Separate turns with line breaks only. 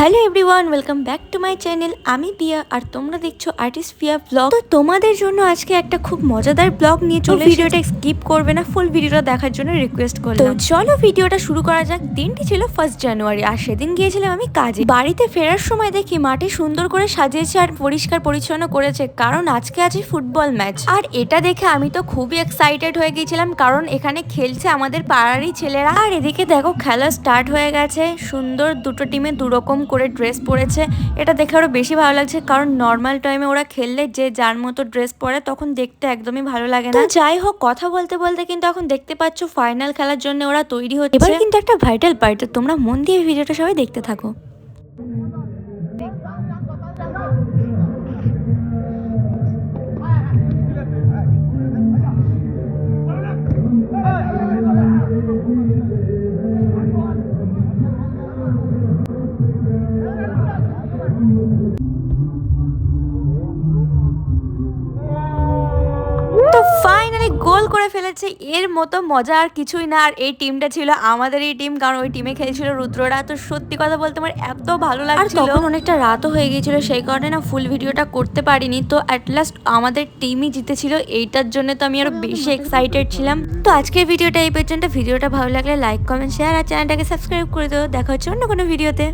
Hello everyone welcome back to my channel. আমি পিয়া আর তোমরা দেখছ আর্টিস্ট পিয়া ব্লগ। তো তোমাদের জন্য আজকে একটা খুব মজাদার ব্লগ নিয়ে চলে ভিডিওটা স্কিপ করবে না ফুল ভিডিওটা দেখার জন্য রিকোয়েস্ট করলাম। তো চলো ভিডিওটা শুরু করা যাক। দিনটি ছিল ফার্স্ট জানুয়ারি আর সেদিন গিয়েছিলাম আমি কাজে। বাড়িতে ফেরার সময় দেখি মাঠে সুন্দর করে সাজিয়েছে আর পরিষ্কার পরিচ্ছন্ন করেছে কারণ আজকে আছে ফুটবল ম্যাচ আর এটা দেখে আমি তো খুবই এক্সাইটেড হয়ে গিয়েছিলাম কারণ এখানে খেলছে আমাদের পাড়ারই ছেলেরা। আর এদিকে দেখো খেলা স্টার্ট হয়ে গেছে। সুন্দর দুটো টিমে দুরকম করে ড্রেস পরেছে। এটা দেখে আরও বেশি ভালো লাগছে কারণ নর্মাল টাইমে ওরা খেললে যে যার মতো ড্রেস পরে তখন দেখতে একদমই ভালো লাগে না। যাই হোক কথা বলতে বলতে কিন্তু এখন দেখতে পাচ্ছ ফাইনাল খেলার জন্য ওরা তৈরি হচ্ছে। এবার কিন্তু একটা ভাইটাল পার্ট তোমরা মন দিয়ে ভিডিওটা সবাই দেখতে থাকো। ফাইনালি গোল করে ফেলেছে। এর মতো মজা আর কিছুই না। আর এই টিমটা ছিল আমাদের এই টিম কারণ ওই টিমে খেলছিল রুদ্ররা। তো সত্যি কথা বলতে আমার এত ভালো লাগছিল। তখন অনেকটা রাতও হয়ে গিয়েছিল সেই কারণে না ফুল ভিডিওটা করতে পারিনি। তো অ্যাট লাস্ট আমাদের টিমই জিতেছিল। এইটার জন্য তো আমি আরও বেশি এক্সাইটেড ছিলাম। তো আজকের ভিডিওটা এই পর্যন্ত। ভিডিওটা ভালো লাগলে লাইক কমেন্ট শেয়ার আর চ্যানেলটাকে সাবস্ক্রাইব করে দেবো দেখা হচ্ছে অন্য কোনো ভিডিওতে